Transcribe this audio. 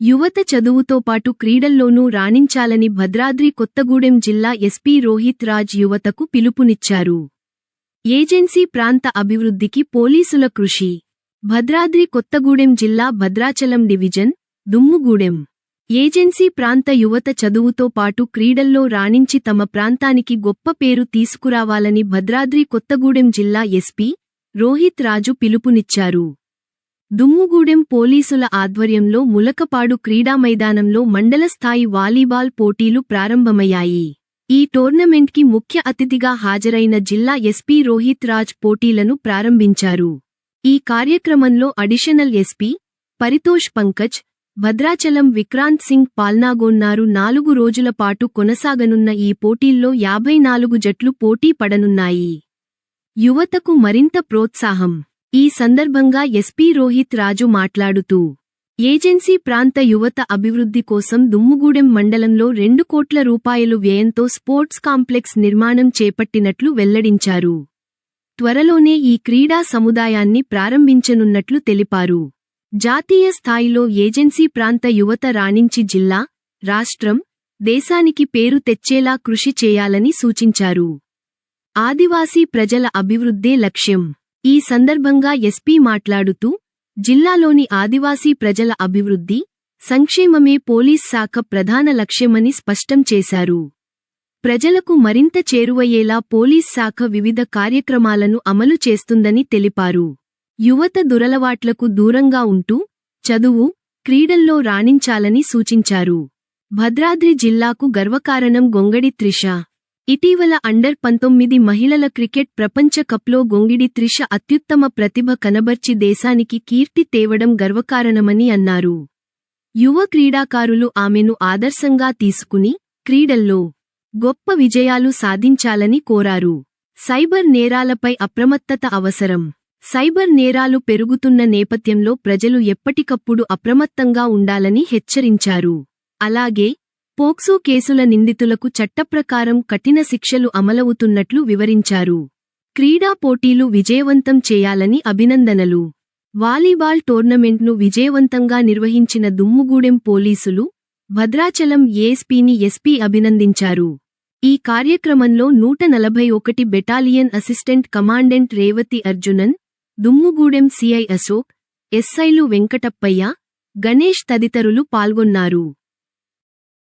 యువత చదువుతో పాటు క్రీడల్లోనూ రాణించాలని భద్రాద్రి కొత్తగూడెం జిల్లా ఎస్పీ రోహిత్ రాజ్ యువతకు పిలుపునిచ్చారు. ఏజెన్సీ ప్రాంత అభివృద్ధికి పోలీసుల కృషి. భద్రాద్రి కొత్తగూడెం జిల్లా భద్రాచలం డివిజన్ దుమ్ముగూడెం. ఏజెన్సీ ప్రాంత యువత చదువుతో పాటు క్రీడల్లో రాణించి తమ ప్రాంతానికి గొప్ప పేరు తీసుకురావాలని భద్రాద్రి కొత్తగూడెం జిల్లా ఎస్పీ రోహిత్ రాజు పిలుపునిచ్చారు. దుమ్ముగూడెం పోలీసుల ఆధ్వర్యంలో ములకపాడు క్రీడా మైదానంలో మండల స్థాయి వాలీబాల్ పోటీలు ప్రారంభమయ్యాయి. ఈ టోర్నమెంట్కి ముఖ్య అతిథిగా హాజరైన జిల్లా ఎస్పీ రోహిత్ రాజ్ పోటీలను ప్రారంభించారు. ఈ కార్యక్రమంలో అడిషనల్ ఎస్పీ పరితోష్ పంకజ్ భద్రాచలం విక్రాంత్ సింగ్ పాల్నాగొన్నారు. నాలుగు రోజుల పాటు కొనసాగనున్న ఈ పోటీల్లో యాభై నాలుగు జట్లు పోటీ పడనున్నాయి. యువతకు మరింత ప్రోత్సాహం ఈ సందర్భంగా ఎస్పీ రోహిత్ రాజు మాట్లాడుతూ ఏజెన్సీ ప్రాంత యువత అభివృద్ధి కోసం దుమ్ముగూడెం మండలంలో రెండు కోట్ల రూపాయలు వ్యయంతో స్పోర్ట్స్ కాంప్లెక్స్ నిర్మాణం చేపట్టినట్లు వెల్లడించారు. త్వరలోనే ఈ క్రీడా సముదాయాన్ని ప్రారంభించనున్నట్లు తెలిపారు. జాతీయ స్థాయిలో ఏజెన్సీ ప్రాంత యువత రాణించి జిల్లా రాష్ట్రం దేశానికి పేరు తెచ్చేలా కృషి చేయాలని సూచించారు. ఆదివాసీ ప్రజల అభివృద్ధే లక్ష్యం. ఈ సందర్భంగా ఎస్పీ మాట్లాడుతూ జిల్లాలోని ఆదివాసీ ప్రజల అభివృద్ధి సంక్షేమమే పోలీస్ శాఖ ప్రధాన లక్ష్యమని స్పష్టం చేశారు. ప్రజలకు మరింత చేరువయ్యేలా పోలీస్ శాఖ వివిధ కార్యక్రమాలను అమలు చేస్తుందని తెలిపారు. యువత దురలవాట్లకు దూరంగా ఉంటూ చదువు క్రీడల్లో రాణించాలని సూచించారు. భద్రాద్రి జిల్లాకు గర్వకారణం గొంగడి త్రిష. ఇటీవల అండర్ పంతొమ్మిది మహిళల క్రికెట్ ప్రపంచ కప్లో గొంగిడి త్రిష అత్యుత్తమ ప్రతిభ కనబర్చి దేశానికి కీర్తి తేవడం గర్వకారణమని అన్నారు. యువ క్రీడాకారులు ఆమెను ఆదర్శంగా తీసుకుని క్రీడల్లో గొప్ప విజయాలు సాధించాలని కోరారు. సైబర్ నేరాలపై అప్రమత్తత అవసరం. సైబర్ నేరాలు పెరుగుతున్న నేపథ్యంలో ప్రజలు ఎప్పటికప్పుడు అప్రమత్తంగా ఉండాలని హెచ్చరించారు. అలాగే పోక్సో కేసుల నిందితులకు చట్టప్రకారం కఠిన శిక్షలు అమలవుతున్నట్లు వివరించారు. క్రీడా పోటీలు విజయవంతం చేయాలని అభినందనలు. వాలీబాల్ టోర్నమెంట్ను విజయవంతంగా నిర్వహించిన దుమ్ముగూడెం పోలీసులు భద్రాచలం ఏఎస్పీని ఎస్పీ అభినందించారు. ఈ కార్యక్రమంలో నూట నలభై ఒకటి battalion assistant commandant Revathi Arjunan Dummugudem CI Ashok ఎస్ఐలు వెంకటప్పయ్య గణేష్ తదితరులు పాల్గొన్నారు.